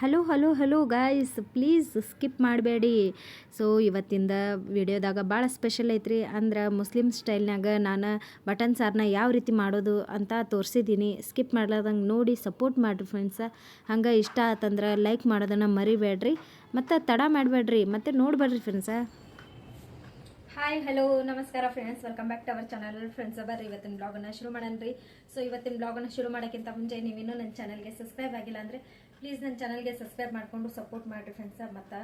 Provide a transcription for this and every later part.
Hello hello hello guys please skip ಮಾಡಬೇಡಿ. So ಇವತ್ತಿಂದ ವಿಡಿಯೋದಾಗ ಭಾಳ ಸ್ಪೆಷಲ್ ಐತ್ರಿ. ಅಂದ್ರೆ ಮುಸ್ಲಿಮ್ ಸ್ಟೈಲ್ನಾಗ ನಾನು ಬಟನ್ ಸಾರನ್ನ ಯಾವ ರೀತಿ ಮಾಡೋದು ಅಂತ ತೋರಿಸಿದ್ದೀನಿ. ಸ್ಕಿಪ್ ಮಾಡ್ಲಾರ್ದಂಗೆ ನೋಡಿ ಸಪೋರ್ಟ್ ಮಾಡಿರಿ ಫ್ರೆಂಡ್ಸ ಹಂಗೆ ಇಷ್ಟ ಆತಂದ್ರೆ ಲೈಕ್ ಮಾಡೋದನ್ನು ಮರಿಬೇಡ್ರಿ. ಮತ್ತು ತಡ ಮಾಡಬೇಡ್ರಿ. ಮತ್ತು ನೋಡಬೇಡ್ರಿ ಫ್ರೆಂಡ್ಸ ಹಾಯ್ ಹಲೋ ನಮಸ್ಕಾರ friends welcome back to our channel friends ಬರ್ರಿ, ಇವತ್ತಿನ ಬ್ಲಾಗನ್ನು ಶುರು ಮಾಡೋಣ್ರಿ ಸೊ ಇವತ್ತಿನ ಬ್ಲಾಗನ್ನು ಶುರು ಮಾಡೋಕ್ಕಿಂತ ಮುಂಚೆ ನೀವಿನ್ನೂ ನನ್ನ ಚಾನಲ್ಗೆ ಸಬ್ಸ್ಕ್ರೈಬ್ ಆಗಿಲ್ಲ ಅಂದರೆ ಪ್ಲೀಸ್ ನನ್ನ ಚಾನಲ್ಗೆ ಸಬ್ಸ್ಕ್ರೈಬ್ ಮಾಡಿಕೊಂಡು ಸಪೋರ್ಟ್ ಮಾಡಿರಿ ಫ್ರೆಂಡ್ಸ ಮತ್ತು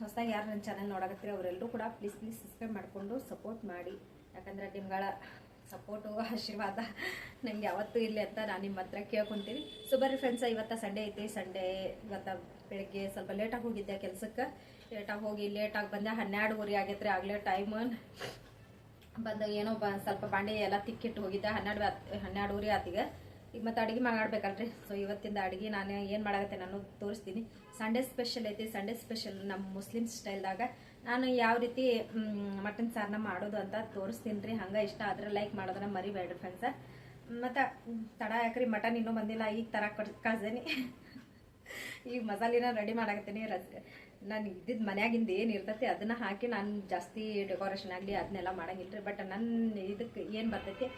ಹೊಸದಾಗಿ ಯಾರು ನನ್ನ ಚಾನಲ್ ನೋಡಕತ್ತೀರಿ ಅವರೆಲ್ಲರೂ ಕೂಡ ಪ್ಲೀಸ್ ಪ್ಲೀಸ್ ಸಬ್ಸ್ಕ್ರೈಬ್ ಮಾಡಿಕೊಂಡು ಸಪೋರ್ಟ್ ಮಾಡಿ. ಯಾಕಂದರೆ ನಿಮ್ಗಳ ಸಪೋರ್ಟು ಆಶೀರ್ವಾದ ನಂಗೆ ಯಾವತ್ತೂ ಇರಲಿ ಅಂತ ನಾನು ನಿಮ್ಮ ಹತ್ರ ಕೇಳ್ಕೊತೀನಿ. ಸೊ ಬರ್ರಿ ಫ್ರೆಂಡ್ಸ ಇವತ್ತು ಸಂಡೇ ಐತಿ. ಸಂಡೇ ಇವತ್ತು ಬೆಳಗ್ಗೆ ಸ್ವಲ್ಪ ಲೇಟಾಗಿ ಹೋಗಿದ್ದೆ ಕೆಲಸಕ್ಕೆ. ಲೇಟಾಗಿ ಹೋಗಿ ಲೇಟಾಗಿ ಬಂದೆ. ಹನ್ನೆರಡುವರೆ ಆಗೈತ್ರಿ, ಆಗಲೇ ಟೈಮ್ ಬಂದ ಏನೋ ಬ, ಸ್ವಲ್ಪ ಬಾಂಡೆ ಎಲ್ಲ ತಿಕ್ಕಿಟ್ಟು ಹೋಗಿದ್ದೆ. ಹನ್ನೆರಡು ಹನ್ನೆರಡುವರೆ ಆತೀಗ ಈಗ ಮತ್ತೆ ಅಡುಗೆ ಮಾಡಬೇಕಲ್ರಿ. ಸೊ ಇವತ್ತಿಂದ ಅಡುಗೆ ನಾನು ಏನು ಮಾಡಾಗತ್ತೆ ನಾನು ತೋರಿಸ್ತೀನಿ. ಸಂಡೇ ಸ್ಪೆಷಲ್ ಐತಿ. ಸಂಡೇ ಸ್ಪೆಷಲ್ ನಮ್ಮ ಮುಸ್ಲಿಮ್ ಸ್ಟೈಲ್ದಾಗ ನಾನು ಯಾವ ರೀತಿ ಮಟನ್ ಸಾರನ್ನ ಮಾಡೋದು ಅಂತ ತೋರಿಸ್ತೀನಿ ರೀ ಹಂಗೆ ಇಷ್ಟ ಆದರೆ ಲೈಕ್ ಮಾಡೋದನ್ನ ಮರಿಬೇಡ್ರಿ ಫ್ರೆಂಡ್ಸ ಮತ್ತು ತಡ ಯಾಕ್ರಿ? ಮಟನ್ ಇನ್ನೂ ಬಂದಿಲ್ಲ. ಈಗ ತರ ಕಳ್ಸೇನಿ ಈಗ ಮಸಾಲಿನ ರೆಡಿ ಮಾಡಾಕತ್ತೀನಿ. ನಾನು ಇದ್ದಿದ್ದು ಮನ್ಯಾಗಿಂದ ಏನು ಇರ್ತೈತಿ ಅದನ್ನ ಹಾಕಿ ನಾನು ಜಾಸ್ತಿ ಡೆಕೋರೇಷನ್ ಆಗಲಿ, ಅದನ್ನೆಲ್ಲ ಮಾಡಂಗಿಲ್ಲ ರೀ ಬಟ್ ನನ್ನ ಇದಕ್ಕೆ ಏನು ಬರ್ತೈತಿ?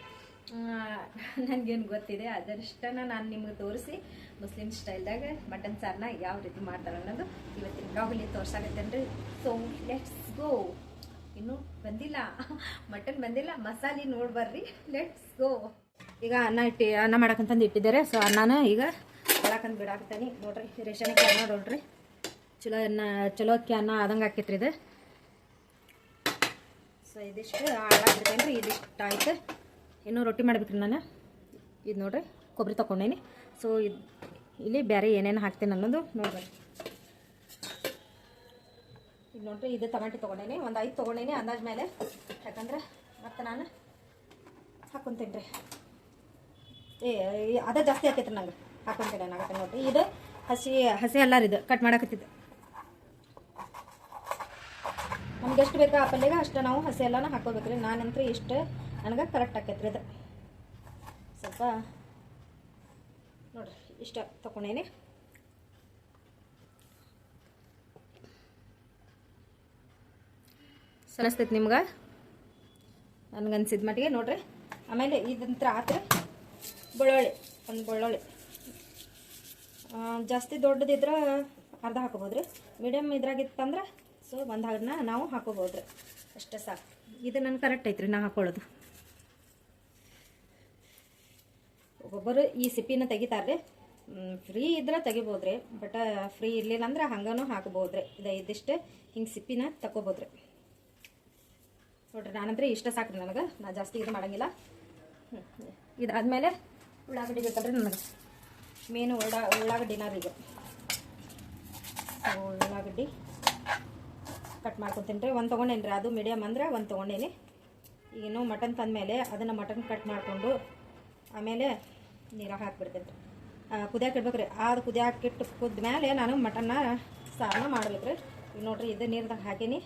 ನನಗೇನು ಗೊತ್ತಿದೆ ಅದರಿಷ್ಟನ ನಾನು ನಿಮ್ಗೆ ತೋರಿಸಿ ಮುಸ್ಲಿಮ್ ಸ್ಟೈಲ್ದಾಗ ಮಟನ್ ಸಾರನ್ನ ಯಾವ ರೀತಿ ಮಾಡ್ತಾರೆ ಅನ್ನೋದು ಇವತ್ತಿನ ಬ್ಲಾಗಲ್ಲಿ ತೋರ್ಸಾಗತ್ತೇನ್ರಿ? ಸೊ ಲೆಟ್ಸ್ ಗೋ ಇನ್ನೂ ಬಂದಿಲ್ಲ. ಮಟನ್ ಬಂದಿಲ್ಲ, ಮಸಾಲೆ ನೋಡಿ ಬರ್ರಿ. ಲೆಟ್ಸ್ ಗೋ ಈಗ ಅನ್ನ ಇಟ್ಟು, ಅನ್ನ ಮಾಡಕ್ಕಂತಂದು ಇಟ್ಟಿದ್ದಾರೆ. ಸೊ ಅನ್ನನ ಈಗ ಮಾಡಕ್ಕಂದು ಬಿಡಾಕ್ತಾನೆ ನೋಡ್ರಿ, ರೇಷನ್ ಅನ್ನ ನೋಡ್ರಿ ಚಲೋ ಅನ್ನ, ಚಲೋ ಅಕ್ಕಿ ಅನ್ನ ಆದಂಗೆ ಹಾಕಿತ್ರಿ ಇದು. ಸೊ ಇದಿಷ್ಟು ಹಾಳಾಗಿರ್ತೇನೆ ರೀ ಇದಿಷ್ಟು ಆಯ್ತು. ಇನ್ನೂ ರೊಟ್ಟಿ ಮಾಡ್ಬೇಕ್ರಿ ನಾನು. ಇದು ನೋಡ್ರಿ ಕೊಬ್ಬರಿ ತೊಗೊಂಡೇನಿ ಸೊ ಇದು ಇಲ್ಲಿ ಬೇರೆ ಏನೇನು ಹಾಕ್ತೀನಿ ಅನ್ನೋದು ನೋಡ್ರಿ ಇದು ನೋಡ್ರಿ, ಇದು ಟಮಾಟಿ ತೊಗೊಂಡೇನಿ. ಒಂದು ಐದು ತೊಗೊಂಡೇನಿ ಅಂದಾಜ್ ಮೇಲೆ. ಯಾಕಂದ್ರೆ ಮತ್ತೆ ನಾನು ಹಾಕೊಂತೀನಿ ಏ ಅದ ಜಾಸ್ತಿ ಆಕೈತ್ರಿ ನಂಗೆ. ಹಾಕೊಂತೀನಿ ನಾನು ನೋಡ್ರಿ. ಇದು ಹಸಿ ಹಸಿ ಅಲ್ಲಾರ ಇದು ಕಟ್ ಮಾಡಾಕತ್ತಿದ್ದು. ನಮ್ಗೆ ಎಷ್ಟು ಬೇಕಾ ಆ ಪಲ್ಯಗೆ ಅಷ್ಟು ನಾವು ಹಸಿ ಎಲ್ಲನ ಹಾಕೋಬೇಕ್ರಿ ನಾನಂತೂ ಇಷ್ಟು ನನಗೆ ಕರೆಕ್ಟ್ ಆಕೈತ್ರಿ ಅದು. ಸ್ವಲ್ಪ ನೋಡ್ರಿ, ಇಷ್ಟ ತಗೊಂಡೇನೆ ಸನಸ್ತೈತಿ ನಿಮ್ಗೆ? ನನಗನ್ಸಿದ ಮಟ್ಟಿಗೆ ನೋಡ್ರಿ. ಆಮೇಲೆ ಇದಂತ್ರ ಆತ್ರಿ ಬೆಳ್ಳುಳ್ಳಿ, ಒಂದು ಬೆಳ್ಳುಳ್ಳಿ. ಜಾಸ್ತಿ ದೊಡ್ಡದಿದ್ರೆ ಅರ್ಧ ಹಾಕೋಬೋದು ರೀ ಮೀಡಿಯಮ್ ಇದ್ರಾಗಿತ್ತಂದ್ರೆ, ಸೊ ಒಂದು ಹಣ್ಣು ನಾವು ಹಾಕೋಬೋದು ರೀ ಅಷ್ಟೇ ಸಾಕು. ಇದು ನನ್ನ ಕರೆಕ್ಟ್ ಐತ್ರಿ, ನಾ ಹಾಕೊಳ್ಳೋದು. ಒಬ್ಬೊಬ್ಬರು ಈ ಸಿಪ್ಪಿನ ತೆಗಿತಾರೆ ಫ್ರೀ ಇದ್ರೆ ತೆಗಿಬೋದ್ರಿ ಬಟ್ ಫ್ರೀ ಇರಲಿಲ್ಲ ಅಂದ್ರೆ ಹಂಗನೂ ಹಾಕ್ಬೋದು ರೀ ಇದು ಇದಿಷ್ಟು ಹಿಂಗೆ ಸಿಪ್ಪಿನ ತಗೋಬೋದ್ರಿ ನೋಡ್ರಿ, ನಾನಂದ್ರೆ ಇಷ್ಟ ಸಾಕ್ರಿ ನನಗೆ. ನಾ ಜಾಸ್ತಿ ಇದು ಮಾಡಂಗಿಲ್ಲ. ಇದಾದ್ಮೇಲೆ ಉಳ್ಳಾಗಡ್ಡಿ ಬೇಕಲ್ರಿ ನನಗೆ. ಮೇನು ಉಳ್ಳಾ ಉಳ್ಳಾಗಡ್ಡಿನ ರೀ ಈಗ. ಉಳ್ಳಾಗಡ್ಡಿ ಕಟ್ ಮಾಡ್ಕೊತೀನಿ ರೀ. ಒಂದು ತೊಗೊಂಡೇನಿ ರೀ ಅದು ಮೀಡಿಯಮ್ ಅಂದ್ರೆ ಒಂದು ತೊಗೊಂಡೇನಿ. ಈಗ ಮಟನ್ ತಂದಮೇಲೆ ಅದನ್ನು ಮಟನ್ ಕಟ್ ಮಾಡಿಕೊಂಡು ಆಮೇಲೆ ನೀರಾಗ ಹಾಕ್ಬಿಡ್ತೇನೆ. ರೀ ಇಡ್ಬೇಕ್ರಿ ಇಡ್ಬೇಕು ರೀ. ಅದು ಕುದಿಯಾಕಿಟ್ಟು ಕುದ್ಮೇಲೆ ನಾನು ಮಟನ್ನ ಸಾರನ್ನ ಮಾಡ್ಬೇಕು ರೀ. ಈಗ ನೋಡ್ರಿ, ಇದು ನೀರ್ದಾಗ ಹಾಕೀನಿ.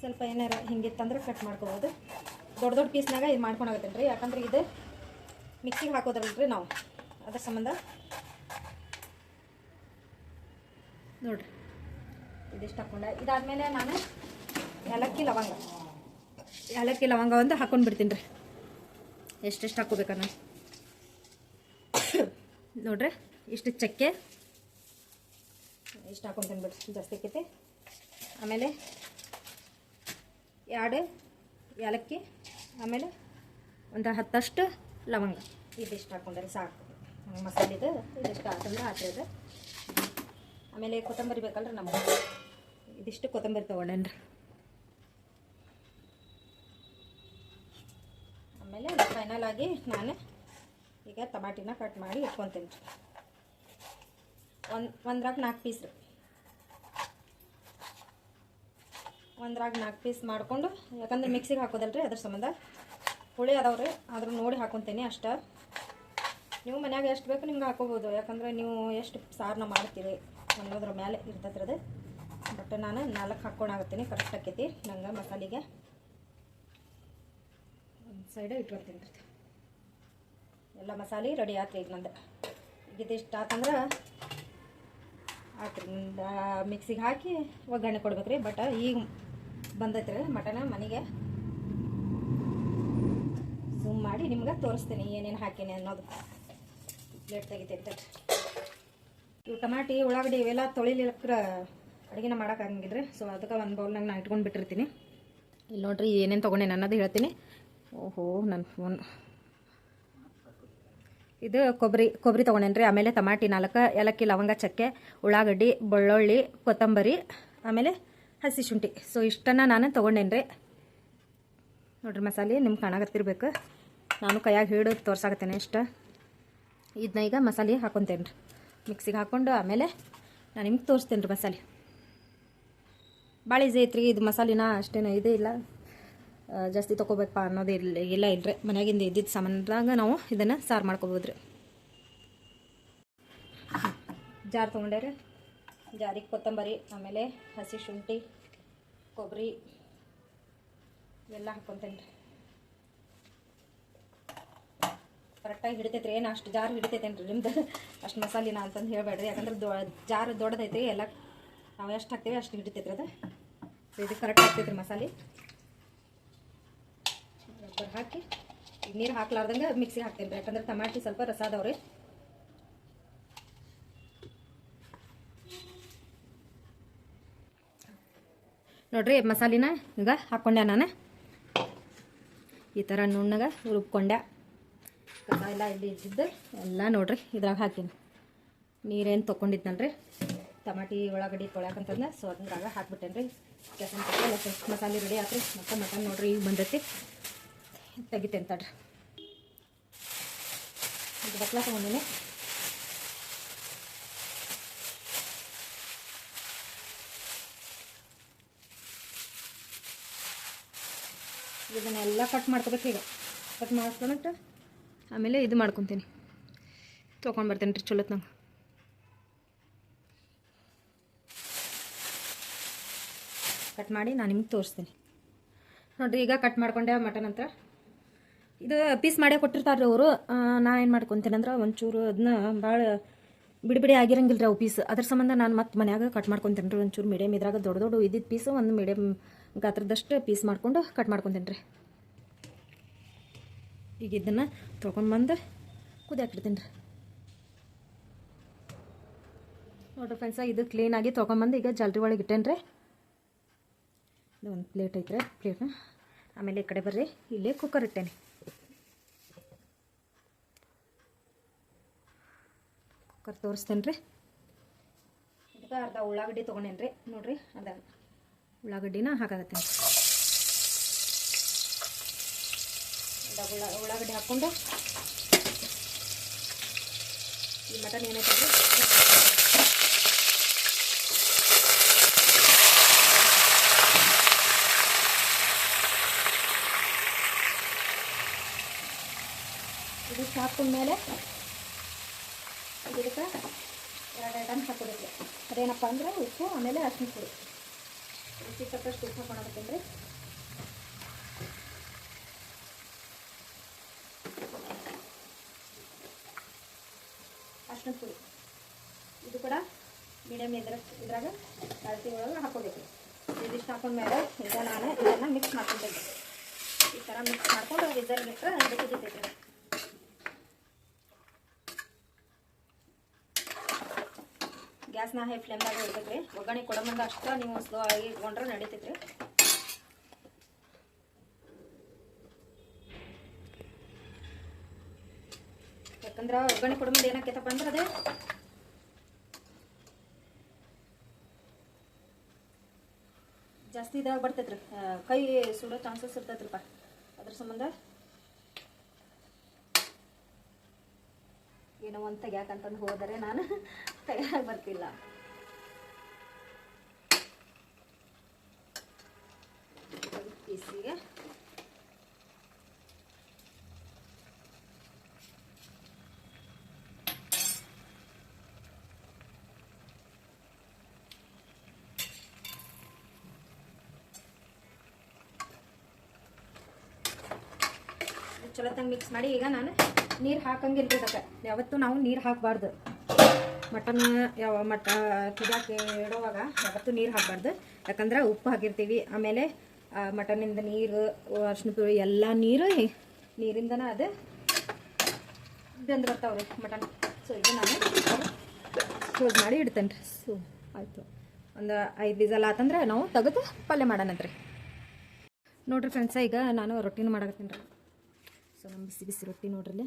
ಸ್ವಲ್ಪ ಏನಾರ ಹಿಂಗಿತ್ತಂದ್ರೆ ಕಟ್ ಮಾಡ್ಕೋಬೋದು. ದೊಡ್ಡ ದೊಡ್ಡ ಪೀಸ್ನಾಗ ಇದು ಮಾಡ್ಕೊಂಡಾಗತ್ತೇನೆ ರೀ. ಯಾಕಂದ್ರೆ ಇದು ಮಿಕ್ಸಿಗೆ ಹಾಕೋದ್ರಲ್ಲ ರೀ ನಾವು. ಅದ್ರ ಸಂಬಂಧ ನೋಡ್ರಿ. ಇದಿಷ್ಟು ಹಾಕೊಂಡೆ. ಇದಾದಮೇಲೆ ನಾನು ಏಲಕ್ಕಿ ಲವಂಗ. ಏಲಕ್ಕಿ ಲವಂಗ ಒಂದು ಹಾಕೊಂಡು ಬಿಡ್ತೀನಿ ರೀ. ಎಷ್ಟೆಷ್ಟು ಹಾಕೋಬೇಕನ್ನ ನೋಡ್ರಿ, ಇಷ್ಟು ಚಕ್ಕೆ. ಇಷ್ಟು ಹಾಕೊಂತೀನಿ ಬಿಡ್ರಿ ಜಾಸ್ತಿ ಆಕೈತಿ. ಆಮೇಲೆ ಎರಡು ಏಲಕ್ಕಿ, ಆಮೇಲೆ ಒಂದು ಹತ್ತಷ್ಟು ಲವಂಗ. ಇದಿಷ್ಟು ಹಾಕೊಂಡ್ರೆ ಸಾಕು. ಮಸಾಲಿದು ಇದಿಷ್ಟು ಹಾಕೊಂಡ್ರೆ ಹಾಕಿದ್ರೆ ಆಮೇಲೆ ಕೊತ್ತಂಬರಿ ಬೇಕಲ್ರಿ ನಮ್ಗೆ ಇದಿಷ್ಟು ಕೊತ್ತಂಬರಿ ತೊಗೊಂಡೇನ್ರಿ. ಆಗಿ ನಾನು ಈಗ ಟಮಾಟಿನ ಕಟ್ ಮಾಡಿ ಇಟ್ಕೊತೀನಿ. ರೀ ಒಂದು, ಒಂದ್ರಾಗ ನಾಲ್ಕು ಪೀಸ್ ರೀ. ಒಂದ್ರಾಗ ನಾಲ್ಕು ಪೀಸ್ ಮಾಡಿಕೊಂಡು, ಯಾಕಂದ್ರೆ ಮಿಕ್ಸಿಗೆ ಹಾಕೋದಲ್ರಿ, ಅದ್ರ ಸಂಬಂಧ ಹುಳಿ ಅದಾವೆ ರೀ, ಆದರೂ ನೋಡಿ ಹಾಕೊತೀನಿ ಅಷ್ಟೇ. ನೀವು ಮನ್ಯಾಗ ಎಷ್ಟು ಬೇಕು ನಿಮ್ಗೆ ಹಾಕೋಬೋದು, ಯಾಕಂದ್ರೆ ನೀವು ಎಷ್ಟು ಸಾರನ್ನ ಮಾಡ್ತೀರಿ ಅನ್ನೋದ್ರ ಮೇಲೆ ಇರ್ತೈತ್ರಿ ಅದು. ಬಟ್ ನಾನು ನಾಲ್ಕು ಹಾಕ್ಕೊಂಡಾಗತ್ತೀನಿ ಕರೆಕ್ಟ್ ಆಕೈತಿ. ನಂಗೆ ಮಸಾಲಿಗೆ ಒಂದು ಸೈಡ್ ಇಟ್ಕೊತೀನಿ ರೀ. ಎಲ್ಲ ಮಸಾಲೆ ರೆಡಿ ಆತ್ರಿ ಈಗ ನಂದು. ಈಗ ಇದಿಷ್ಟು ಆತಂದ್ರೆ, ಆತ್ರಿ ಮಿಕ್ಸಿಗೆ ಹಾಕಿ ಒಗ್ಗರಣೆ ಕೊಡ್ಬೇಕು ರೀ ಬಟ್ ಈಗ ಬಂದೈತೆ ರೀ ಮಟನ ಮನೆಗೆ. ಸುಮ್ ಮಾಡಿ ನಿಮ್ಗೆ ತೋರಿಸ್ತೀನಿ ಏನೇನು ಹಾಕೀನಿ ಅನ್ನೋದು. ಪ್ಲೇಟ್ ತೆಗಿತೈತೆ ಇವು ಟಮಾಟಿ, ಉಳ್ಳಾಗಡ್ಡಿ ಇವೆಲ್ಲ ತೊಳಿಲಿಕ್ಕೆ ಅಡುಗೆನ ಮಾಡೋಕ್ಕಾಗಂಗಿದ್ರೆ ಸೊ ಅದಕ್ಕೆ ಒಂದು ಬೌಲ್ನಾಗ ನಾನು ಇಟ್ಕೊಂಡು ಬಿಟ್ಟಿರ್ತೀನಿ. ಇಲ್ಲಿ ನೋಡ್ರಿ ಏನೇನು ತೊಗೊಂಡೇನೆ ಅನ್ನೋದು ಹೇಳ್ತೀನಿ. ಓಹೋ ನನ್ನ ಫೋನ್ ಇದು ಕೊಬ್ಬರಿ ಕೊಬ್ಬರಿ ತೊಗೊಂಡೇನ್ರಿ. ಆಮೇಲೆ ತಮಾಟಿ ನಾಲ್ಕು, ಏಲಕ್ಕಿ ಲವಂಗ ಚಕ್ಕೆ ಉಳ್ಳಾಗಡ್ಡಿ, ಬೆಳ್ಳುಳ್ಳಿ, ಕೊತ್ತಂಬರಿ, ಆಮೇಲೆ ಹಸಿ ಶುಂಠಿ. ಸೊ ಇಷ್ಟನ್ನು ನಾನು ತೊಗೊಂಡೇನ್ರಿ. ನೋಡ್ರಿ ಮಸಾಲೆ ನಿಮ್ಗೆ ಕಾಣಾಗತ್ತಿರ್ಬೇಕು ನಾನು ಕೈಯಾಗಿ ಹಿಡಿದು ತೋರ್ಸಾಕತ್ತೇನೆ ಇಷ್ಟ. ಇದನ್ನ ಈಗ ಮಸಾಲೆ ಹಾಕೊತೇನೆ ರೀ ಮಿಕ್ಸಿಗೆ ಹಾಕ್ಕೊಂಡು ಆಮೇಲೆ ನಾನು ನಿಮ್ಗೆ ತೋರಿಸ್ತೇನೆ ರೀ ಮಸಾಲೆ. ಭಾಳ ಈಸಿ ಐತ್ರಿ. ಇದು ಮಸಾಲಿನ ಅಷ್ಟೇನು ಇದೇ ಇಲ್ಲ. ಜಾಸ್ತಿ ತೊಗೋಬೇಕಪ್ಪ ಅನ್ನೋದು ಇಲ್ಲ ಇಲ್ಲ ಇಲ್ರಿ. ಮನೆಯಾಗಿಂದ ಇದ್ದಿದ್ದ ಸಾಮಾನ್ದಾಗ ನಾವು ಇದನ್ನು ಸಾರು ಮಾಡ್ಕೋಬೋದು ರೀ ಜಾರ್ ರೀ ಜಾರಿಗೆ ಕೊತ್ತಂಬರಿ, ಆಮೇಲೆ ಹಸಿ ಶುಂಠಿ, ಕೊಬ್ಬರಿ ಎಲ್ಲ ಹಾಕ್ಕೊತೇನೆ ರೀ ಕರೆಕ್ಟಾಗಿ ಹಿಡಿತೈತೆ ರೀ ಏನು ಅಷ್ಟು ಜಾರ್ ಹಿಡಿತೈತೇನು ರೀ ನಿಮ್ದು? ಅಷ್ಟು ಮಸಾಲಿನ ಅಂತಂದು ಹೇಳಬೇಡ್ರಿ. ಯಾಕಂದ್ರೆ ದೊ, ಜಾರು ದೊಡ್ಡದೈತೆ ಎಲ್ಲ ನಾವು ಎಷ್ಟು ಹಾಕ್ತೀವಿ ಅಷ್ಟು ಹಿಡಿತೈತ್ರಿ ಅದು. ಇದು ಕರೆಕ್ಟ್ ಆಗ್ತೈತ್ರಿ ಮಸಾಲೆ. ರಬ್ಬರ್ ಹಾಕಿ. ನೀರು ಹಾಕ್ಲಾರ್ದಂಗೆ ಮಿಕ್ಸಿ ಹಾಕ್ತೇನೆ ಯಾಕಂದ್ರೆ ಟಮಾಟಿ ಸ್ವಲ್ಪ ರಸ ಅದಾವ್ರಿ ನೋಡ್ರಿ ಮಸಾಲಿನ ಈಗ ಹಾಕ್ಕೊಂಡೆ ನಾನು. ಈ ಥರ ನುಣ್ಣಗೆ ರುಬ್ಕೊಂಡೆ. ಕಸ ಎಲ್ಲ ಇಲ್ಲಿ ಇದ್ದಿದ್ದು ಎಲ್ಲ ನೋಡ್ರಿ ಇದ್ರಾಗ ಹಾಕೀನಿ. ನೀರೇನು ತೊಗೊಂಡಿದ್ನಲ್ರಿ ಟಮಾಟಿ ಉಳ್ಳಾಗಡ್ಡಿ ತೊಳ್ಯಾಕಂತಂದ್ರೆ ಸೊ ಅದ್ರಾಗ ಹಾಕ್ಬಿಟ್ಟೇನ್ರಿ. ಮಸಾಲೆ ರೆಡಿ ಆತ್ರಿ. ಮತ್ತೆ ಮಟನ್ ನೋಡ್ರಿ ಈಗ ಬಂದೈತಿ. ತೆಗಿತೇನೆ ತಡ್ರಿ. ಇದು ಬಟ್ಲ ತೊಗೊಂಡಿನಿ. ಇದನ್ನೆಲ್ಲ ಕಟ್ ಮಾಡ್ಕೋಬೇಕು ಈಗ. ಕಟ್ ಮಾಡ್ಕೊಂಬಿಟ್ಟು ಆಮೇಲೆ ಇದು ಮಾಡ್ಕೊತೀನಿ. ತೊಗೊಂಡು ಬರ್ತೇನೆ ರೀ ಚಲೋತ್ ನಂಗೆ. ಕಟ್ ಮಾಡಿ ನಾನು ನಿಮ್ಗೆ ತೋರಿಸ್ತೀನಿ. ನೋಡಿರಿ ಈಗ ಕಟ್ ಮಾಡ್ಕೊಂಡೆ ಮಟನ್ ಅಂತ. ಇದು ಪೀಸ್ ಮಾಡೇ ಕೊಟ್ಟಿರ್ತಾರ್ರಿ ಅವರು. ನಾ ಏನು ಮಾಡ್ಕೊತೀನಿ ಅಂದ್ರೆ ಒಂಚೂರು ಅದನ್ನ ಭಾಳ ಬಿಡಿ ಆಗಿರಂಗಿಲ್ಲ ರೀ ಅವು ಪೀಸ್ ಅದ್ರ ಸಂಬಂಧ ನಾನು ಮತ್ತೆ ಮನ್ಯಾಗ ಕಟ್ ಮಾಡ್ಕೊತೀನಿ ರೀ ಒಂಚೂರು ಮೀಡಿಯಮ್ ಇದ್ರಾಗ ದೊಡ್ಡ ದೊಡ್ಡ ಇದ್ದಿದ್ದ ಪೀಸು ಒಂದು ಮೀಡಿಯಮ್ ಗಾತ್ರದಷ್ಟು ಪೀಸ್ ಮಾಡ್ಕೊಂಡು ಕಟ್ ಮಾಡ್ಕೊತೀನಿ ರೀ ಈಗ ಇದನ್ನು ತೊಗೊಂಡು ಬಂದು ಕುದಿಯಾಕಿಡ್ತೀನಿ ರೀ ನೋಡ್ರಿ ಫ್ರೆಂಡ್ಸ ಇದು ಕ್ಲೀನಾಗಿ ತೊಗೊಂಬಂದು ಈಗ ಜಲ್ರಿ ಒಳಗೆ ಇಟ್ಟೇನಿ ರೀ ಇದು ಒಂದು ಪ್ಲೇಟ್ ಐತ್ರಿ ಪ್ಲೇಟ್ನ ಆಮೇಲೆ ಈ ಕಡೆ ಬರ್ರಿ, ಇಲ್ಲೇ ಕುಕ್ಕರ್ ಇಟ್ಟೇನೆ. ಕುಕ್ಕರ್ ತೋರಿಸ್ತೇನೆ ರೀ ಇದಕ್ಕೆ ಅರ್ಧ ಉಳ್ಳಾಗಡ್ಡಿ ತೊಗೊಂಡೇನು ರೀ ನೋಡಿರಿ, ಅದ ಉಳ್ಳಾಗಡ್ಡಿನ ಹಾಕಾಗತ್ತೇನೆ ಅರ್ಧ ಉಳ್ಳ, ಉಳ್ಳಾಗಡ್ಡಿ ಹಾಕ್ಕೊಂಡು ಈ ಮಟನ್ ಏನೈತೆ ಇದು ಇದು ಹಾಕೊಂಡ್ಮೇಲೆ ಇದಕ್ಕೆ ಎರಡು ಐಟಮ್ ಹಾಕೋಬೇಕು ಅದೇನಪ್ಪ ಅಂದ್ರೆ ಉಪ್ಪು, ಆಮೇಲೆ ಅರ್ಶಿನ ಪುಡಿ. ರುಚಿ ತಕ್ಕಷ್ಟು ಉಪ್ಪು ಹಾಕೊಳಕತ್ತೀನಿ ರೀ ಅರ್ಶಿನ ಪುಡಿ. ಇದು ಕೂಡ ಮೀಡಿಯಮ್ ಇದ್ರ, ಇದ್ರಾಗ ಅಳತಿ ಒಳಗೆ ಹಾಕೋಬೇಕು ಇದಿಷ್ಟು ಹಾಕೊಂಡ್ಮೇಲೆ ಈಗ ನಾನು ಇದನ್ನು ಮಿಕ್ಸ್ ಮಾಡ್ಕೊಂತೀನಿ ಈ ಥರ ಮಿಕ್ಸ್ ಮಾಡ್ಕೊಂಡು ವಿಸಲ್ ಬಿಟ್ಟರೆ ಅದು ಕುದಿತೈತೆ ಗ್ಯಾಸ್ನ ಹೈ ಫ್ಲೇಮ್ದಾಗ ಇಡ್ಬೇಕು ರೀ ಒಗ್ಗರಣೆ ಕೊಡೋ ಅಷ್ಟು ನೀವು ಸ್ಲೋ ಆಗಿ ಇಟ್ಕೊಂಡ್ರೆ ನಡೀತೈತೆ ರೀ ಯಾಕಂದ್ರೆ ಒಗ್ಗರಣೆ ಕೊಡೋ ಏನಾಕೈತಪ್ಪ ಅಂದ್ರೆ ಅದೇ. ಜಾಸ್ತಿ ಇದಾಗ ಬರ್ತೈತ್ರಿ. ಕೈ ಸುಡೋ ಚಾನ್ಸಸ್ ಇರ್ತೈತ್ರಿಪ್ಪ. ಅದ್ರ ಸಂಬಂಧ ಏನೋ ಒಂದು ತೆಗ್ಯಾಕಂತಂದು ಹೋದರೆ ನಾನು. ತೆಗ್ಯಾಕ ಬರ್ತಿಲ್ಲ. ಪೀಸಿಗೆ ಚಲೋ ತಂಗ ಮಿಕ್ಸ್ ಮಾಡಿ ಈಗ ನಾನು ನೀರು ಹಾಕಂಗಿಲ್ಲ ಅದಕ್ಕೆ ಯಾವತ್ತೂ ನಾವು ನೀರು ಹಾಕಬಾರ್ದು. ಮಟನ್, ಯಾವ ಮಟ ಕುದಾಕಿ ಇಡೋವಾಗ ಯಾವತ್ತೂ ನೀರು ಹಾಕಬಾರ್ದು. ಯಾಕಂದ್ರೆ ಉಪ್ಪು ಹಾಕಿರ್ತೀವಿ. ಆಮೇಲೆ ಮಟನಿಂದ ನೀರು ಅರ್ಶಿನ ಪುಡಿ, ಎಲ್ಲ ನೀರು ನೀರಿಂದನ ಅದು ಬೆಂದು ಬರ್ತಾವ್ರಿ ಮಟನ್. ಸೊ ಇದು ನಾನು ಕ್ಲೋಸ್ ಮಾಡಿ ಇಡ್ತೇನೆ ರೀ ಸೊ ಆಯಿತು. ಒಂದು ಐದು ಬೀಸಲ್ ಆತಂದ್ರೆ ನಾವು ತೆಗೆದು ಪಲ್ಯ ಮಾಡೋಣಂತ್ರಿ ನೋಡ್ರಿ ಫ್ರೆಂಡ್ಸ ಈಗ ನಾನು ರೊಟ್ಟಿನ ಮಾಡಕತ್ತೀನಿ ರೀ. ಸೊ ನಮ್ಮ ಬಿಸಿ ಬಿಸಿ ರೊಟ್ಟಿ ನೋಡ್ರಿ ಇಲ್ಲಿ.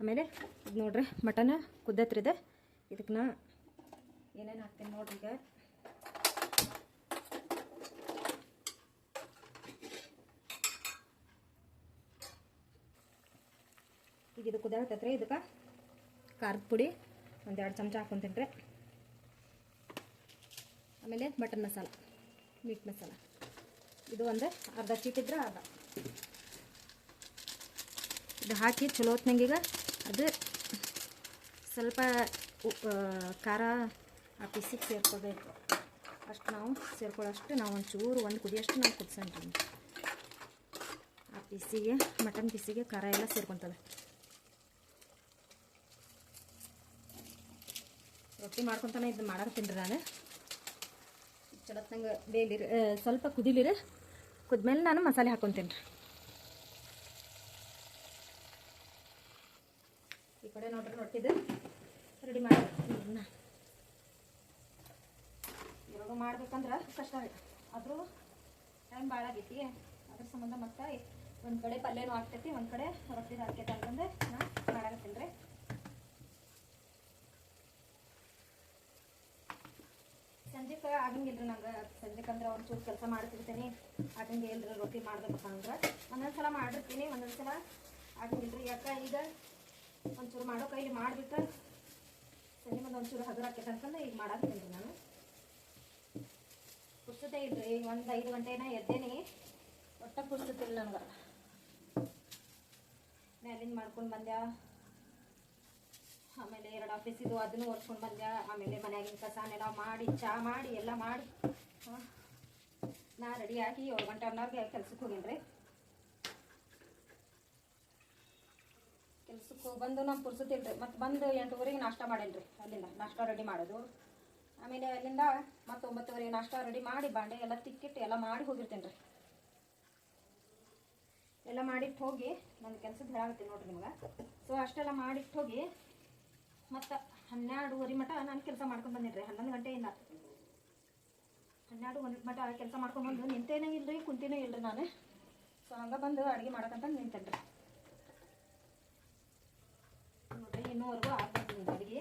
ಆಮೇಲೆ ಇದು ನೋಡ್ರಿ, ಮಟನ್ ಕುದ್ದತ್ರಿದೆ. ಇದಕ್ಕೆ ನಾ ಏನೇನು ಹಾಕ್ತೀನಿ ನೋಡ್ರಿ ಈಗ. ಈಗ ಇದು ಕುದಿಯಾಕತ್ತೈತ್ರಿ, ಇದಕ್ಕೆ ಖಾರದ ಪುಡಿ, ಒಂದು ಎರಡು ಚಮಚ ಹಾಕ್ಕೊಂತೀನಿ ರೀ ಆಮೇಲೆ ಮಟನ್ ಮಸಾಲ, ಮೀಟ್ ಮಸಾಲ. ಇದು ಒಂದು ಅರ್ಧ ಚೀಟಿದ್ರೆ ಅರ್ಧ. ಇದು ಹಾಕಿ ಚಲೋ ಹೊತ್ನಂಗೀಗ ಅದು ಸ್ವಲ್ಪ ಖಾರ ಆ ಪಿಸಿಗೆ ಸೇರ್ಕೋಬೇಕು. ಅಷ್ಟು ನಾವು ಸೇರ್ಕೊಳ್ಳೋಷ್ಟು ನಾವು ಒಂಚೂರು ಒಂದು ಕುದಿಯಷ್ಟು ನಾವು ಕುದಿಸಂತೀವಿ ಆ ಪಿಸಿಗೆ, ಮಟನ್ ಪಿಸಿಗೆ ಖಾರ ಎಲ್ಲ ಸೇರ್ಕೊತದೆ ರೊಟ್ಟಿ ಮಾಡ್ಕೊತಾನೆ ಇದು ಮಾಡಕತ್ತೀನಿ ತಿನ್ರಿ ನಾನು. ಚಲೋತ್ನಂಗೆ ಬೇಲಿರಿ ಸ್ವಲ್ಪ ಕುದಿಲಿರಿ ಕುದ್ಮೇಲೆ ನಾನು ಮಸಾಲೆ ಹಾಕ್ಕೊತೀನಿ ರೀ. ಕಡೆ ನೋಡ್ರಿ ರೊಟ್ಟಿದು ರೆಡಿ ಮಾಡಿ. ಇವಾಗ ಮಾಡ್ಬೇಕಂದ್ರೆ ಕಷ್ಟ ಆಗುತ್ತೆ ಆದರೂ ಟೈಮ್ ಭಾಳ ಆಗೈತಿ. ಅದ್ರ ಸಂಬಂಧ ಮತ್ತೆ ಒಂದು ಕಡೆ ಪಲ್ಯನೂ ಆಗ್ತೈತಿ, ಒಂದು ಕಡೆ ರೊಟ್ಟಿದು ಹಾಕೈತೆ ಅಂತಂದು ನಾ ಮಾಡಾಕತ್ತೀನಿ ರೀ. ಸಂಜೆಕ್ಕೆ ಆಗಂಗಿಲ್ಲ ರೀ ನಂಗೆ. ಸಂಜೆಗೆ ಅಂದ್ರೆ ಚೂರು ಕೆಲಸ ಮಾಡ್ತಿರ್ತೀನಿ. ಆಗಂಗೆ ಇಲ್ರಿ ರೊಟ್ಟಿ ಮಾಡ್ಬೇಕಂದ್ರೆ ಒಂದೊಂದು ಸಲ ಮಾಡಿರ್ತೀನಿ ಒಂದೊಂದು ಸಲ ಆಗಂಗಿಲ್ಲ ರೀ ಯಾಕೆ ಈಗ ಒಂಚೂರು ಮಾಡೋ ಕೈಲಿ ಮಾಡಿಬಿಟ್ಟು ಸರಿ ಮುಂದೆ ಒಂಚೂರು ಹಗುರ ಅಂತಂದ್ರೆ ಈಗ ಮಾಡಾಕ್ತೀನಿ ನಾನು. ಪುಸ್ತತೆ ಇಲ್ರಿ ಒಂದು ಐದು ಗಂಟೆನ ಎದ್ದೇನಿ. ಒಟ್ಟ ಪುಸ್ತತಿಲ್ಲ ನನಗೆ. ಮ್ಯಾಲಿಂದ ಮಾಡ್ಕೊಂಡು ಬಂದ್ಯಾ ಆಮೇಲೆ ಎರಡು ಆಫೀಸ್ ಇದು ಅದನ್ನು ಒರ್ಸ್ಕೊಂಡು ಬಂದೆ. ಆಮೇಲೆ ಮನ್ಯಾಗಿನ ಕಸನೆಲ್ಲ ಮಾಡಿ ಚಾ ಮಾಡಿ ಎಲ್ಲ ಮಾಡಿ. ನಾ ರೆಡಿಯಾಗಿ ಏಳು ಗಂಟೆ ಅನ್ನೋರ್ಗೆ ಕೆಲ್ಸಕ್ಕೆ ಹೋಗೀನಿ ಹೋಗಿ ಬಂದು ನಮ್ಮ ಪುರ್ಸತಿಲ್ಲ ರೀ ಮತ್ತು ಬಂದು ಎಂಟುವರೆಗೆ ನಾಷ್ಟ ಮಾಡೇನಿ ರೀ ಅಲ್ಲಿಂದ. ನಾಷ್ಟ ರೆಡಿ ಮಾಡೋದು. ಆಮೇಲೆ ಅಲ್ಲಿಂದ ಮತ್ತು ಒಂಬತ್ತುವರೆಗೆ ನಾಷ್ಟ ರೆಡಿ ಮಾಡಿ ಬಾಂಡೆ ಎಲ್ಲ ತಿಕ್ಕಿಟ್ಟು ಎಲ್ಲ ಮಾಡಿ ಹೋಗಿರ್ತೀನಿ ರೀ ಎಲ್ಲ ಮಾಡಿಟ್ಟು ಹೋಗಿ ನನ್ನ ಕೆಲ್ಸದ ಹೇಳಾಗತ್ತೀನಿ ನೋಡಿರಿ ನಿಮ್ಗೆ. ಸೊ ಅಷ್ಟೆಲ್ಲ ಮಾಡಿಟ್ಟು ಹೋಗಿ ಮತ್ತು ಹನ್ನೆರಡುವರೆ ಮಟ ನಾನು ಕೆಲಸ ಮಾಡ್ಕೊಂಡು ಬಂದಿನಿ ರೀ ಹನ್ನೊಂದು ಗಂಟೆಯಿಂದ. ಹನ್ನೆರಡು, ಒಂದು ಮಟ ಕೆಲಸ ಮಾಡ್ಕೊಂಡು ಬಂದು ನಿಂತೇನೇ ಇಲ್ರಿ, ಕುಂತೇನೇ ಇಲ್ರಿ ನಾನು. ಸೊ ಹಂಗೆ ಬಂದು ಅಡುಗೆ ಮಾಡಕ್ಕಂತ ನಿಂತೇನೆ ರೀ ನೋಡ್ರಿ ಇನ್ನೂವರೆಗೂ ಆಗ್ಬೇಕು ಅಡುಗೆ.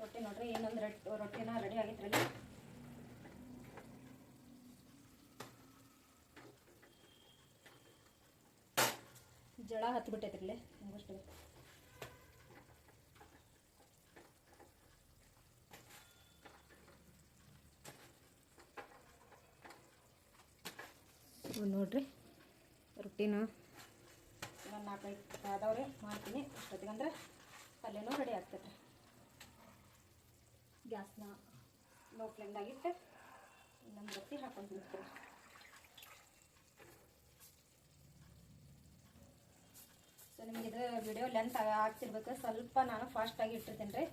ರೊಟ್ಟಿ ನೋಡ್ರಿ, ಇನ್ನೊಂದು ರೆಡ್, ರೊಟ್ಟಿನ ರೆಡಿ ಆಗಿದ್ರಲ್ಲಿ ಜಳ ಹತ್ತು ಬಿಟ್ಟೈತ್ರಿ ಇಲ್ಲೇ ಹಂಗಷ್ಟು ಇವ್ ನೋಡ್ರಿ. ರೊಟ್ಟಿನ ಒಂದು ನಾಲ್ಕೈದು ಆದವ್ರೆ ಮಾಡ್ತೀನಿ. ಅಷ್ಟೊತ್ತಿಗಂದ್ರೆ ಪಲ್ಯನೂ ರೆಡಿ ಆಗ್ತೈತೆ. ಗ್ಯಾಸ್ನ ಲೋ ಫ್ಲೇಮ್ದಾಗಿಟ್ಟು ಇನ್ನೊಂದು ರೊಟ್ಟಿ ಹಾಕೊಂಡು ತಿಂತೀನಿ ಸೊ ನಿಮ್ಗೆ ಇದು ವಿಡಿಯೋ ಲೆಂತ್ ಆಗ್ತಿರ್ಬೇಕು. ಸ್ವಲ್ಪ ನಾನು ಫಾಸ್ಟಾಗಿ ಇಟ್ಟಿರ್ತೀನಿ ರೀ.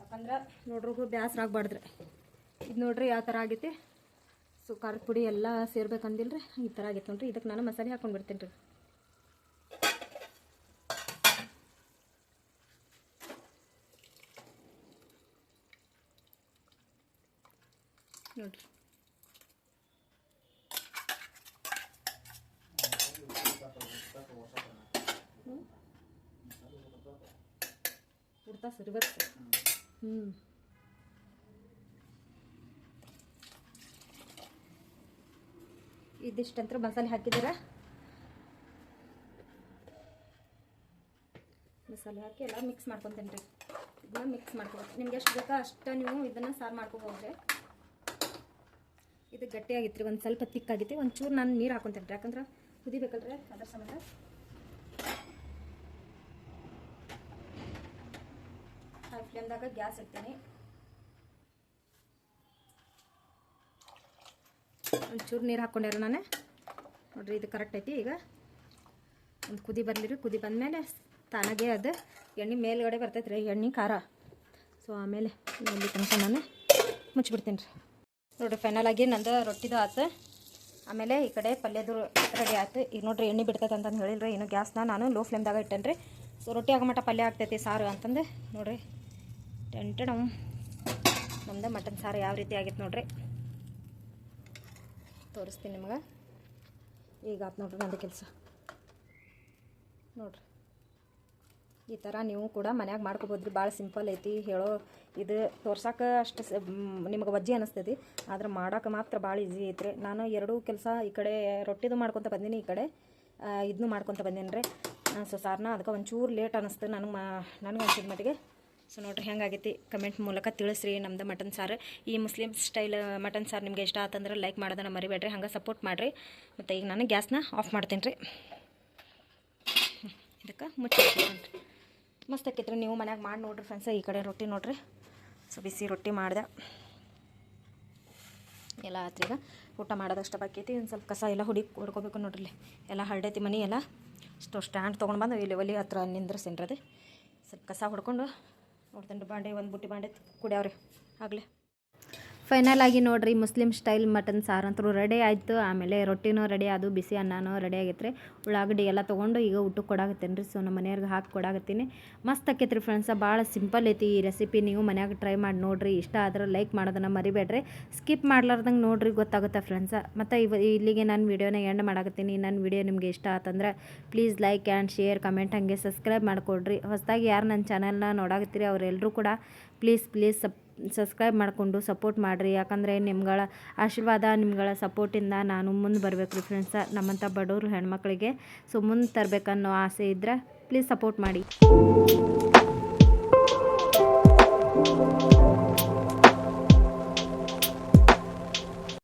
ಯಾಕಂದ್ರೆ ನೋಡ್ರಿಗೂ ಬೇಸರ ಇದು ನೋಡ್ರಿ ಯಾವ ಥರ ಆಗೈತಿ. ಸೊ ಖಾರದ ಪುಡಿ ಎಲ್ಲ ಸೇರ್ಬೇಕಂದಿಲ್ಲ ರೀ ಈ ಥರ ಆಗೈತೆ ನೋಡ್ರಿ ಇದಕ್ಕೆ ನಾನು ಮಸಾಲೆ ಹಾಕೊಂಡು ಬಿಡ್ತೀನಿ ರೀ ನೋಡ್ರಿ ಕುರ್ತಾ ಸರ್ ಹ್ಞೂ ಇದಿಷ್ಟಂತ್ರ ಮಸಾಲೆ ಹಾಕಿದ್ದೀರಾ? ಮಸಾಲೆ ಹಾಕಿ ಎಲ್ಲ ಮಿಕ್ಸ್ ಮಾಡ್ಕೊತೀನಿ ರೀ. ಇದನ್ನ ಮಿಕ್ಸ್ ಮಾಡ್ಕೊಬೇಕು. ನಿಮ್ಗೆ ಎಷ್ಟು ಬೇಕೋ ಅಷ್ಟು ನೀವು ಇದನ್ನು ಸಾರು ಮಾಡ್ಕೊಬೋದ್ರಿ ಇದು ಗಟ್ಟಿಯಾಗಿತ್ತು ರೀ ಒಂದು ಸ್ವಲ್ಪ ತಿಕ್ಕಾಗಿತ್ತು ಒಂಚೂರು ನಾನು ನೀರು ಹಾಕೊತೀನಿ ರೀ. ಯಾಕಂದ್ರೆ ಕುದಿಬೇಕಲ್ರಿ ಅದರ ಸಂಬಂಧ. ಹೈ ಫ್ಲೇಮ್ದಾಗ ಗ್ಯಾಸ್ ಇಡ್ತೀನಿ. ಒಂಚೂರು ನೀರು ಹಾಕ್ಕೊಂಡ್ಯಾರ ನಾನು. ನೋಡ್ರಿ ಇದು ಕರೆಕ್ಟ್ ಐತಿ ಈಗ. ಒಂದು ಕುದಿ ಬರಲಿ ರೀ ಕುದಿ ಬಂದಮೇಲೆ ತಾನಾಗೆ ಅದು ಎಣ್ಣೆ ಮೇಲ್ಗಡೆ ಬರ್ತೈತೆ ರೀ ಎಣ್ಣೆ, ಖಾರ. ಸೊ ಆಮೇಲೆ ಇಲ್ಲಿ ತನಕ ನಾನು ಮುಚ್ಚಿಬಿಡ್ತೀನಿ ರೀ. ನೋಡಿರಿ ಫೈನಲ್ ಆಗಿ ನಂದು ರೊಟ್ಟಿದು ಆತು. ಆಮೇಲೆ ಈ ಕಡೆ ಪಲ್ಯದು ರೆಡಿ ಆಯ್ತು ಈಗ ನೋಡ್ರಿ, ಎಣ್ಣೆ ಬಿಡ್ತೈತೆ ಅಂತಂದು ಹೇಳಿಲ್ರಿ. ಇನ್ನು ಗ್ಯಾಸ್ನ ನಾನು ಲೋ ಫ್ಲೇಮ್ದಾಗ ಇಟ್ಟೇನೆ ರೀ. ಸೊ ರೊಟ್ಟಿ ಆಗೋ ಮಟ್ಟ ಪಲ್ಯ ಆಗ್ತೈತಿ ಸಾರು ಅಂತಂದು. ನೋಡ್ರಿ ಟೆಂಟಣ ನಮ್ದು ಮಟನ್ ಸಾರು ಯಾವ ರೀತಿ ಆಗಿತ್ತು ನೋಡ್ರಿ. ತೋರಿಸ್ತೀನಿ ನಿಮ್ಗೆ. ಈಗ ಆತು ನೋಡ್ರಿ ನಂದು ಕೆಲಸ. ನೋಡ್ರಿ. ಈ ಥರ ನೀವು ಕೂಡ ಮನ್ಯಾಗ ಮಾಡ್ಕೊಬೋದ್ರಿ. ಭಾಳ ಸಿಂಪಲ್ ಐತಿ. ಹೇಳೋ ಇದು ತೋರ್ಸಕ್ಕೆ ಅಷ್ಟು ನಿಮ್ಗೆ ವಜ್ಜಿ ಅನಿಸ್ತೈತಿ. ಆದ್ರೆ ಮಾಡೋಕೆ ಮಾತ್ರ ಭಾಳ ಈಸಿ ಐತ್ರಿ. ನಾನು ಎರಡೂ ಕೆಲಸ ಈ ಕಡೆ ರೊಟ್ಟಿದು ಮಾಡ್ಕೊತ ಬಂದೀನಿ ಈ ಕಡೆ. ಇದನ್ನು ಮಾಡ್ಕೊತ ಬಂದೀನಿ ರೀ ಸೊ ಸಾರ್ನ ಅದಕ್ಕೆ ಒಂಚೂರು ಲೇಟ್ ಅನ್ನಿಸ್ತು ನನಗೆ ಮಾ ನನಗೆ ಅನ್ಸಿದ ಮಟ್ಟಿಗೆ ಸೊ ನೋಡ್ರಿ, ಹೆಂಗಾಗೈತಿ? ಕಮೆಂಟ್ ಮೂಲಕ ತಿಳಿಸ್ರಿ ನಮ್ದು ಮಟನ್ ಸಾರು. ಈ ಮುಸ್ಲಿಮ್ ಸ್ಟೈಲ್ ಮಟನ್ ಸಾರು ನಿಮ್ಗೆ ಇಷ್ಟ ಆತಂದ್ರೆ ಲೈಕ್ ಮಾಡೋದನ್ನ ಮರಿಬೇಡ್ರಿ, ಹಂಗೆ ಸಪೋರ್ಟ್ ಮಾಡಿರಿ. ಮತ್ತು ಈಗ ನಾನು ಗ್ಯಾಸ್ನ ಆಫ್ ಮಾಡ್ತೀನಿ ರೀ. ಇದಕ್ಕೆ ಮುಚ್ಚಿಟ್ಕೊಂಡ್ರಿ ಮಸ್ತ್ ಆಕೈತ್ರಿ, ನೀವು ಮನ್ಯಾಗ ಮಾಡಿ ನೋಡ್ರಿ ಫ್ರೆಂಡ್ಸ್ ಈ ಕಡೆ ರೊಟ್ಟಿ ನೋಡ್ರಿ. ಸೊ ಬಿಸಿ ರೊಟ್ಟಿ ಮಾಡಿದೆ. ಎಲ್ಲ ಆತ್ರಿ ಈಗ. ಊಟ ಮಾಡೋದಷ್ಟು ಬಾಕಿ ಐತಿ ಒಂದು ಸ್ವಲ್ಪ ಕಸ ಎಲ್ಲ ಹುಡಿ ಹುಡ್ಕೋಬೇಕು ನೋಡ್ರಿ ಎಲ್ಲ ಹರಡೈತಿ ಮನೆ ಎಲ್ಲ. ಸ್ಟೋ ಸ್ಟ್ಯಾಂಡ್ ತೊಗೊಂಡು ಬಂದು ಇಲ್ಲಿ ಒಲಿ ಹತ್ರ ನಿಂದ್ರಸೇನ್ರಿ ಸ್ವಲ್ಪ ಕಸ ಹೊಡ್ಕೊಂಡು ನೋಡ್ತೇನೆ ರೀ ಬಾಂಡೆ ಒಂದು ಬುಟ್ಟಿ ಬಾಂಡೆ ಕುಡಿಯವ್ರಿ ಆಗಲೇ. ಫೈನಲ್ ಆಗಿ ನೋಡ್ರಿ ಮುಸ್ಲಿಂ ಸ್ಟೈಲ್ ಮಟನ್ ಸಾರು ಅಂತೂ ರೆಡಿ ಆಯಿತು. ಆಮೇಲೆ ರೊಟ್ಟಿನೂ ರೆಡಿ ಅದು ಬಿಸಿ ಅನ್ನನೂ ರೆಡಿ ಆಗೈತ್ರಿ. ಉಳ್ಳಾಗಡ್ಡಿ ಎಲ್ಲ ತೊಗೊಂಡು ಈಗ ಊಟಕ್ಕೆ ಕೊಡಾಕತ್ತೇನೆ ರೀ. ಸೊ, ನಮ್ಮ ಮನೆಯವ್ರಿಗೆ ಹಾಕಿ ಕೊಡಾಗತ್ತೀನಿ ಮಸ್ತ್ ಆಕೈತ್ರಿ ಫ್ರೆಂಡ್ಸ ಭಾಳ ಸಿಂಪಲ್ ಐತಿ ಈ ರೆಸಿಪಿ ನೀವು ಮನ್ಯಾಗ ಟ್ರೈ ಮಾಡಿ ನೋಡಿರಿ. ಇಷ್ಟ ಆದ್ರೆ ಲೈಕ್ ಮಾಡೋದನ್ನು ಮರಿಬೇಡ್ರಿ. ಸ್ಕಿಪ್ ಮಾಡ್ಲಾರ್ದಂಗೆ ನೋಡ್ರಿ, ಗೊತ್ತಾಗುತ್ತೆ ಫ್ರೆಂಡ್ಸ ಮತ್ತು ಇವ, ಇಲ್ಲಿಗೆ ನಾನು ವೀಡಿಯೋನ ಎಂಡ್ ಮಾಡಾಕತ್ತೀನಿ. ನನ್ನ ವಿಡಿಯೋ ನಿಮಗೆ ಇಷ್ಟ ಆತಂದ್ರೆ please like and share comment ಹಾಗೆ ಸಬ್ಸ್ಕ್ರೈಬ್ ಮಾಡಿಕೊಡ್ರಿ. ಹೊಸದಾಗಿ ಯಾರು ನನ್ನ ಚಾನಲ್ನ ನೋಡಾಕತ್ತೀರಿ ಅವರೆಲ್ಲರೂ ಕೂಡ ಪ್ಲೀಸ್ ಪ್ಲೀಸ್ ಸಪ್ ಸಬ್ಸ್ಕ್ರೈಬ್ ಮಾಡಿಕೊಂಡು ಸಪೋರ್ಟ್ ಮಾಡಿರಿ. ಯಾಕಂದರೆ ನಿಮ್ಗಳ ಆಶೀರ್ವಾದ, ನಿಮ್ಗಳ ಸಪೋರ್ಟಿಂದ ನಾನು ಮುಂದೆ ಬರಬೇಕು ರೀ ಫ್ರೆಂಡ್ಸ ನಮ್ಮಂಥ ಬಡವರು ಹೆಣ್ಮಕ್ಳಿಗೆ ಸೊ ಮುಂದೆ ತರಬೇಕನ್ನೋ ಆಸೆ ಇದ್ದರೆ ಪ್ಲೀಸ್ ಸಪೋರ್ಟ್ ಮಾಡಿ.